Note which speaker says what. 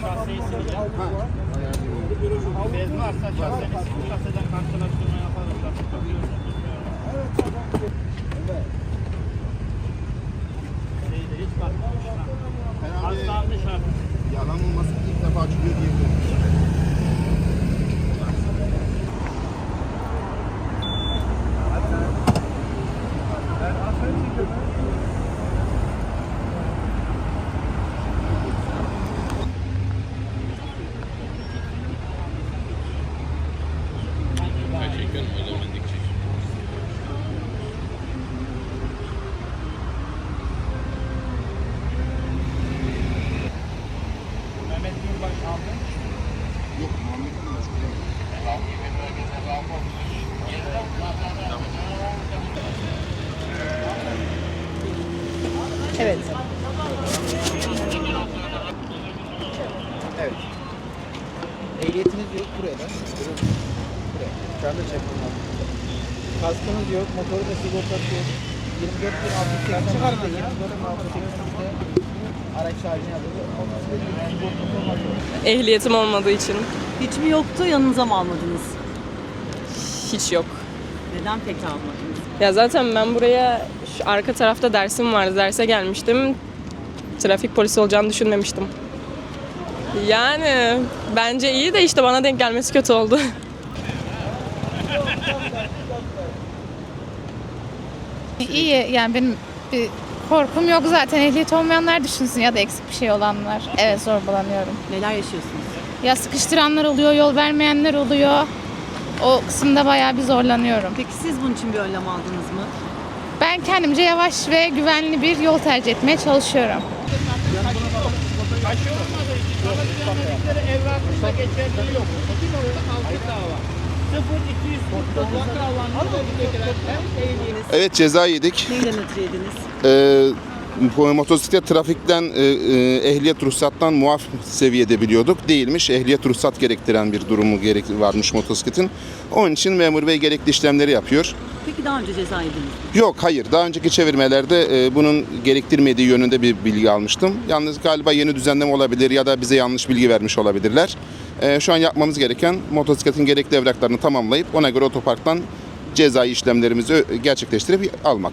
Speaker 1: Şahsi ismi ya. Bez varsa şahsen ismi şahseden karşılaştırma yaparız. Evet. Şeyde hiç bakmamışlar. Aslanlı şarkı.
Speaker 2: Yalan olmasın ilk defa çıkıyor diye.
Speaker 3: Evet.
Speaker 4: Evet. Ehliyetiniz yok buraya da. Buraya. Şu anda çekimler. Kaskınız yok, motoru da sigortası yok. 24 bin 680 24 bin 680'de araç sigortası olmak zorunda.
Speaker 5: Ehliyetim olmadığı için
Speaker 3: Hiç mi yoktu yanınıza mı almadınız?
Speaker 5: hiç yok.
Speaker 3: Neden peki almadınız?
Speaker 5: Ya zaten ben buraya şu arka tarafta dersim vardı. Derse gelmiştim. Trafik polisi olacağını düşünmemiştim. Yani bence iyi de işte bana denk gelmesi kötü oldu.
Speaker 6: İyi yani benim bir korkum yok zaten ehliyet olmayanlar düşünsün ya da eksik bir şey olanlar. Evet zorbalanıyorum.
Speaker 3: Neler yaşıyorsunuz?
Speaker 6: Ya sıkıştıranlar oluyor, yol vermeyenler oluyor. O kısımda bayağı bir zorlanıyorum.
Speaker 3: Peki siz bunun için bir önlem aldınız mı?
Speaker 6: Ben kendimce yavaş ve güvenli bir yol tercih etmeye çalışıyorum.
Speaker 1: Başı olmadığı için sana düzenledikleri evrakında geçerli yok. 2.6 dava. 0249 davanın ödeyecekler. Her şeyin yeni.
Speaker 2: Evet ceza yedik.
Speaker 3: Neyle nötr yediniz?
Speaker 2: Ee, motosiklet trafikten e, e, ehliyet ruhsattan muaf seviyede biliyorduk. Değilmiş. Ehliyet ruhsat gerektiren bir durumu gerek varmış motosikletin. Onun için memur bey gerekli işlemleri yapıyor.
Speaker 3: Peki daha önce ceza yediniz mi?
Speaker 2: Yok hayır. Daha önceki çevirmelerde e, bunun gerektirmediği yönünde bir bilgi almıştım. Yalnız galiba yeni düzenleme olabilir ya da bize yanlış bilgi vermiş olabilirler. E, şu an yapmamız gereken motosikletin gerekli evraklarını tamamlayıp ona göre otoparktan cezai işlemlerimizi gerçekleştirip almak.